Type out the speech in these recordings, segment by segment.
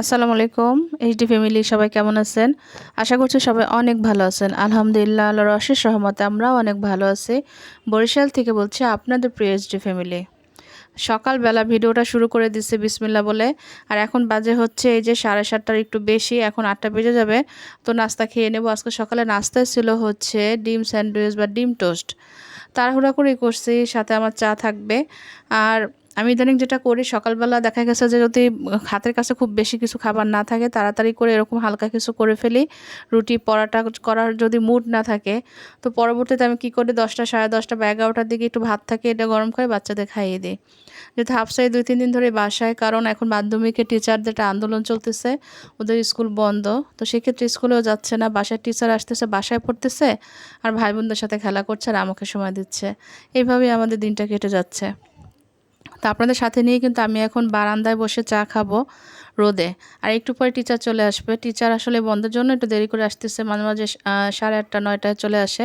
আসসালামু আলাইকুম HD family সবাই কেমন আছেন? আশা করছি সবাই অনেক ভালো আছেন। আলহামদুলিল্লাহ, আল্লাহর অশেষ রহমতে আমরাও অনেক ভালো আছি। বরিশাল থেকে বলছি আপনাদের প্রিয় এইচডি ফ্যামিলি সকালবেলা ভিডিওটা শুরু করে দিচ্ছে বিসমিল্লা বলে। আর এখন বাজে হচ্ছে এই যে সাড়ে সাতটার একটু বেশি, এখন আটটা বেজে যাবে। তো নাস্তা খেয়ে নেব। আজকে সকালে নাস্তায় ছিল হচ্ছে ডিম স্যান্ডউইচ বা ডিম টোস্ট। তাড়াহুড়া করেই করছি, সাথে আমার চা থাকবে। আর আমি ইদানিং যেটা করি, সকালবেলা দেখা গেছে যে যদি হাতের কাছে খুব বেশি কিছু খাবার না থাকে, তাড়াতাড়ি করে এরকম হালকা কিছু করে ফেলি। রুটি, পরাটা করার যদি মুড না থাকে, তো পরবর্তীতে আমি কি করি, দশটা, সাড়ে দশটা বা এগারোটার দিকে একটু ভাত থাকে, এটা গরম করে বাচ্চাদের খাইয়ে দিই। যেহেতু হাফসাই দুই, তিন দিন ধরে বাসায়, কারণ এখন মাধ্যমিকের টিচারদের একটা আন্দোলন চলতেছে, ওদের স্কুল বন্ধ, তো সেক্ষেত্রে স্কুলেও যাচ্ছে না বাসায় টিচার আসতেছে, বাসায় পড়তেছে, আর ভাই বোনদের সাথে খেলা করছে আর আমাকে সময় দিচ্ছে। এইভাবেই আমাদের দিনটা কেটে যাচ্ছে। তো আপনাদের সাথে নিয়ে কিন্তু আমি এখন বারান্দায় বসে চা খাব রোদে। আর একটু পরে টিচার চলে আসবে। টিচার আসলে বন্ধের জন্য একটু দেরি করে আসতেছে। মাঝে মাঝে সাড়ে আটটা, নয়টায় চলে আসে।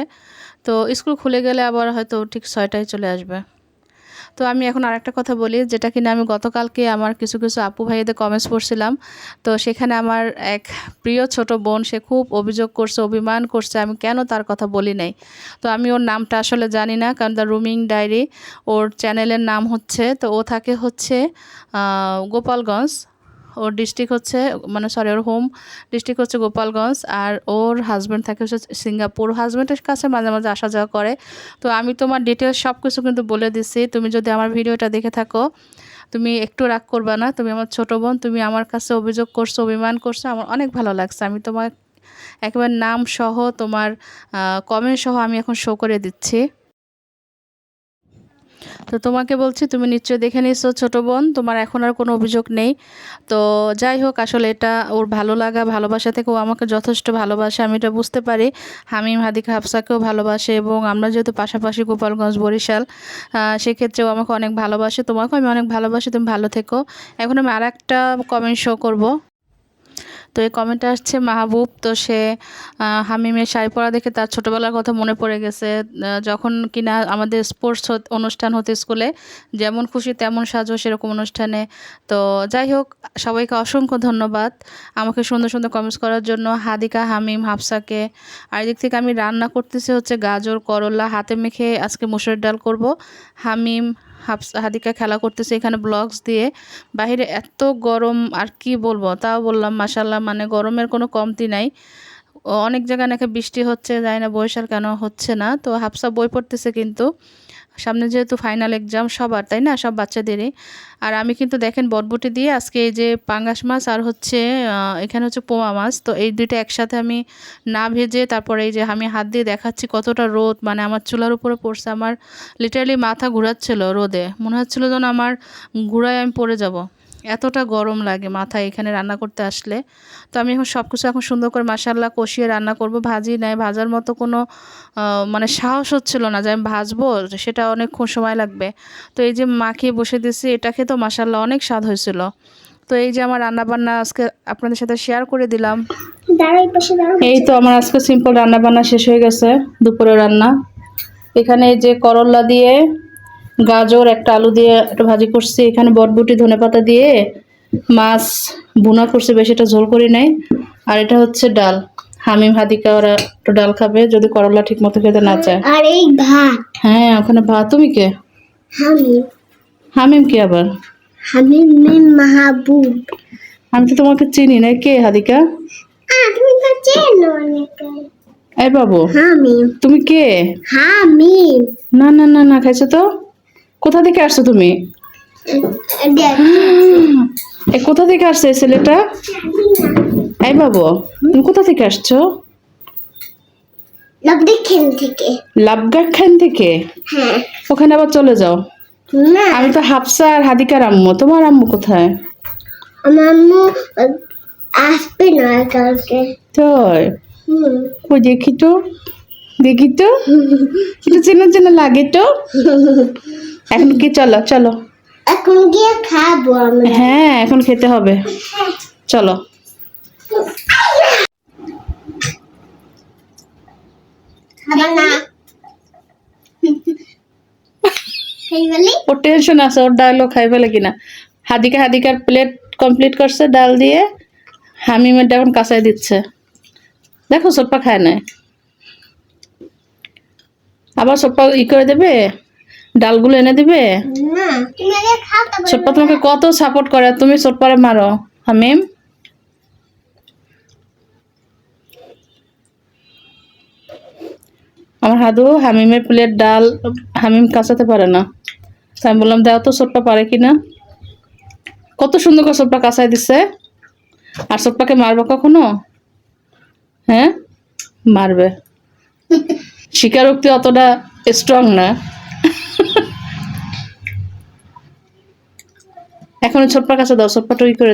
তো স্কুল খুলে গেলে আবার হয়তো ঠিক ছয়টায় চলে আসবে। তো আমি এখন আরেকটা কথা বলি, যেটা কিনা আমি গতকালকে আমার কিছু কিছু আপু ভাইদের কমেন্টস পড়ছিলাম। তো সেখানে আমার এক প্রিয় ছোট বোন, সে খুব অভিযোগ করছে, অভিমান করছে, আমি কেন তার কথা বলি নাই? তো আমি ওর নামটা আসলে জানি না, কারণ দ্য রুমিং ডায়েরি ওর চ্যানেলের নাম হচ্ছে, তো ও থাকে হচ্ছে গোপালগঞ্জ। ওর ডিস্ট্রিক্ট হচ্ছে মানে সরি ওর হোম ডিস্ট্রিক্ট হচ্ছে গোপালগঞ্জ আর ওর হাজব্যান্ড থাকে হচ্ছে সিঙ্গাপুর। হাজব্যান্ডের কাছে মাঝে মাঝে আসা যাওয়া করে। তো আমি তোমার ডিটেলস সব কিছু কিন্তু বলে দিছি। তুমি যদি আমার ভিডিওটা দেখে থাকো, তুমি একটু রাগ করবা না। তুমি আমার ছোটো বোন, তুমি আমার কাছে অভিযোগ করছ, অভিমান করছ, আমার অনেক ভালো লাগছে। আমি তোমার একেবারে নাম সহ তোমার কমেন্ট সহ আমি এখন শো করে দিচ্ছি। তো তোমাকে বলছি, তুমি নিশ্চয়ই দেখে নিছো ছোটো বোন, তোমার এখন আর কোনো অভিযোগ নেই। তো যাই হোক, আসলে এটা ওর ভালো লাগা, ভালোবাসা থেকে ও আমাকে যথেষ্ট ভালোবাসে, আমি এটা বুঝতে পারি। হামিম হাদিকা হাফসাকেও ভালোবাসে এবং আমরা যেহেতু পাশাপাশি গোপালগঞ্জ, বরিশাল সেক্ষেত্রে ও আমাকে অনেক ভালোবাসে। তোমাকেও আমি অনেক ভালোবাসি, তুমি ভালো থেকো। এখন আমি আর একটা কমেন্ট শো করব। তো এই কমেন্টে আসছে, মাহবুব, তো সে হামিমের শাড়ি পরা দেখে তার ছোটোবেলার কথা মনে পড়ে গেছে। যখন কিনা আমাদের স্পোর্টস অনুষ্ঠান হতো স্কুলে যেমন খুশি তেমন সাজো সেরকম অনুষ্ঠানে। তো যাই হোক, সবাইকে অসংখ্য ধন্যবাদ আমাকে সুন্দর সুন্দর কমেন্টস করার জন্য। হাদিকা, হামিম, হাফসাকে। আর এদিক থেকে আমি রান্না করতেছি হচ্ছে গাজর, করলা, হাতে মেখে আজকে মুসুরের ডাল করব। হামিম হাফস হাদিকা খেলা করতেছে এখানে ব্লগস দিয়ে। বাহিরে এত গরম, আর কি বলব? তাও বললাম মাসাল্লাহ মানে গরমের কোনো কমতি নাই। অনেক জায়গায় নাকি বৃষ্টি হচ্ছে যায় না বৈশাল কেন হচ্ছে না। তো হাফসা বই পড়তেছে কিন্তু। সামনে যেহেতু ফাইনাল এক্সাম সবার, তাই না? সব বাচ্চাদেরই। আর আমি কিন্তু দেখেন বটবটি দিয়ে আজকে এই যে পাঙ্গাস মাছ আর হচ্ছে এখানে হচ্ছে পোয়া মাছ। তো এই দুইটা একসাথে আমি না ভেজে তারপরে এই যে আমি হাত দিয়ে দেখাচ্ছি কতটা রোদ। মানে আমার চুলার উপরে পড়ছে, আমার লিটারালি মাথা ঘুরাচ্ছিল রোদে। মনে হচ্ছিল যেন আমার ঘুরায় আমি পড়ে যাব। এতটা গরম লাগে মাথায় এখানে রান্না করতে আসলে। তো আমি এখন সব কিছু এখন সুন্দর করে মাসাল্লাহ কষিয়ে রান্না করব। ভাজি নাই ভাজার মতো কোনো মানে সাহস হচ্ছিল না যে আমি ভাজবো সেটা অনেকক্ষণ সময় লাগবে। তো এই যে মাখিয়ে বসে দিয়েছি এটা তো মাসাল্লাহ অনেক স্বাদ হয়েছিল। তো এই যে আমার রান্না বান্না আজকে আপনাদের সাথে শেয়ার করে দিলাম। এই তো আমার আজকে সিম্পল রান্না বান্না শেষ হয়ে গেছে দুপুরে রান্না। এখানে যে করল্লা দিয়ে গাজর একটা আলু দিয়ে একটা ভাজি করছি। এখানে বটবুটি ধনে পাতা দিয়ে মাছ বুনা করছে বেশি এটা ঝোল করি নাই। আর এটা হচ্ছে ডাল। হামিম হাদিকা ওরা একটু ডাল খাবে যদি করলা ঠিক মতো খেতে না চায়। আর এই ভাত। হ্যাঁ ওখানে ভাত। তুমি কে? হামিম। হামিম কে আবার? হামিম মিম মাহবুব। আমি তো তোমাকে চিনি না। কে হাদিকা? তুমি তো চেনো এই বাবু। হামিম। তুমি কে? হামিম। না না না না খাইছো তো? কোথা থেকে আসছো তুমি? এ কোথা থেকে আসছে ছেলেটা? এই বাবু তুমি কোথা থেকে আসছো? থেকে। হ্যাঁ। ওখানে আবার চলে যাও। আমি তো হাফসা আর হাদিকার আম্মু। তোমার আম্মু কোথায়? আমার আম্মু আসবে না কালকে। তাই? হুম। দেখি তো। দেখি তো। একটু চেনা চেনা লাগে তো। এখন কি চলো চলো। এখন গিয়ে খাব আমরা। হ্যাঁ এখন খেতে হবে। চলো। না। ওর টেনশন আছে ওর ডালও খাই ফেলে কিনা। হাদিকা হাদিকার প্লেট কমপ্লিট করছে ডাল দিয়ে। হামিমেরটা এখন কাঁচাই দিচ্ছে। দেখো সোপ্পা খায় না আবার সোপ্পা ই করে দেবে? ডালগুলো এনে দিবে? সোপ্পা তোমাকে কত সাপোর্ট করে? তুমি সোপ্পারে মারো হামিম। আমার হাদু হামিমের প্লেট ডাল হামিম কাঁচাতে পারে না। তাই আমি বললাম দাও তো সোট্টা পারে কি না? কত সুন্দর করে সোট্টা কাঁচাই দিছে। আর সোট্টাকে মারবে কখনো? হ্যাঁ? মারবে। স্বীকারোক্তি অতটা স্ট্রং না। এখন ছোট্টার কাছে দাও ছোট্টাটা ওই করে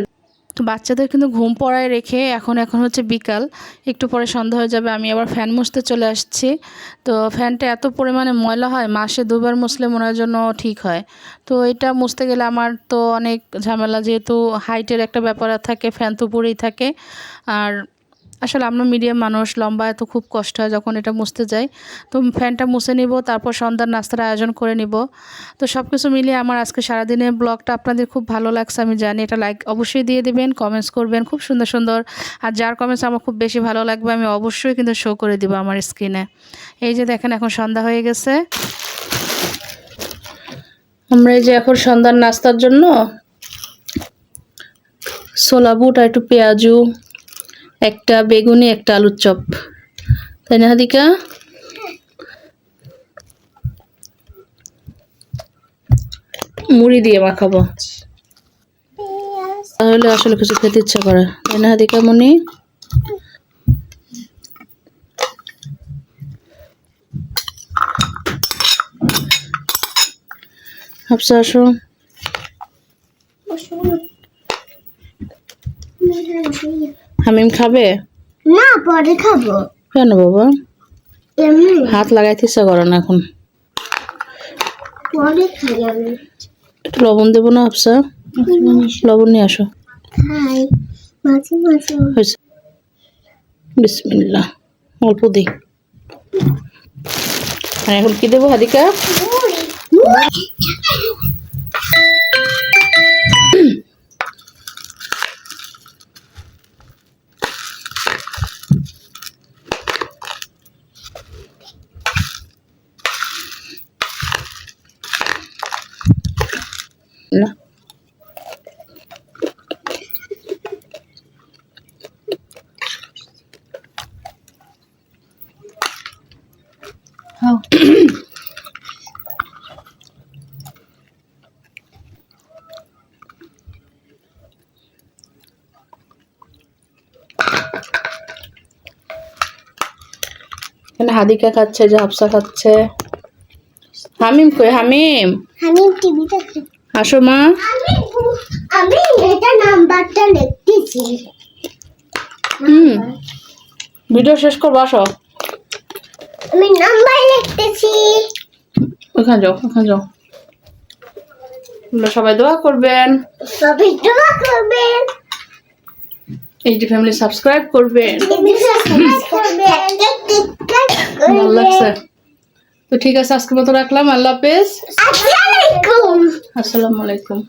তো বাচ্চাদের কিন্তু ঘুম পড়ায় রেখে এখন এখন হচ্ছে বিকাল। একটু পরে সন্ধ্যা হয়ে যাবে, আমি আবার ফ্যান মুছতে চলে আসছি। তো ফ্যানটা এত পরিমাণে ময়লা হয়, মাসে দুবার মুছলে মনার জন্য ঠিক হয়। তো এটা মুছতে গেলে আমার তো অনেক ঝামেলা, যেহেতু হাইটের একটা ব্যাপার থাকে, ফ্যান তো উপরেই থাকে। আর আসলে আমরা মিডিয়াম মানুষ, লম্বা এত খুব কষ্ট হয় যখন এটা মুছতে যাই। তো ফ্যানটা মুছে নিব, তারপর সন্ধ্যার নাস্তার আয়োজন করে নিব। তো সব কিছু মিলিয়ে আমার আজকে সারাদিনের ব্লগটা আপনাদের খুব ভালো লাগছে, আমি জানি এটা লাইক অবশ্যই দিয়ে দেবেন কমেন্টস করবেন, খুব সুন্দর সুন্দর। আর যার কমেন্টস আমার খুব বেশি ভালো লাগবে, আমি অবশ্যই কিন্তু শো করে দিব আমার স্ক্রিনে এই যে দেখেন, এখন সন্ধ্যা হয়ে গেছে। আমরা এই যে এখন সন্ধ্যার নাস্তার জন্য ছোলা, বুট আর একটু পেঁয়াজু একটা বেগুনি, একটা আলুর চপ। তাই না, হাদিকা? মুড়ি দিয়ে মাখাবো। তাহলে আসলে কিছু খেতে ইচ্ছা করে। তাই না, হাদিকা, মনি? হাফসা, আসো। হামিম খাবে? না পরে খাব। কেন বাবা? এমনি। হাত লাগাইতে ইচ্ছা করে না এখন। পরে খাই আমি একটু লবণ দেবো না হাফসা লবণ নিয়ে আসো। খাই। মাঝে মাঝে। হয়েছে। বিসমিল্লা অল্প দিই। এখন কি দেবো হাদিকা? না। খাও এখানে হাদিকা খাচ্ছে যে হাফসা খাচ্ছে। হামিম কই? হামিম। আমি টিভি দেখি আসো মা। আমি এটা নাম্বারটা লিখতেছি। হুম। ভিডিও শেষ করব আসো। আমি নাম্বার লিখতেছি। ওখানে যাও ওখানে যাও। তোমরা সবাই দোয়া করবেন। সবাই দোয়া করবেন। এইচডি ফ্যামিলি সাবস্ক্রাইব করবেন। করবেন। ভালো লাগছে। তো ঠিক আছে আজকের মতো রাখলাম। আল্লাহ হাফেজ। আসসালামু আলাইকুম। আসসালামু আলাইকুম।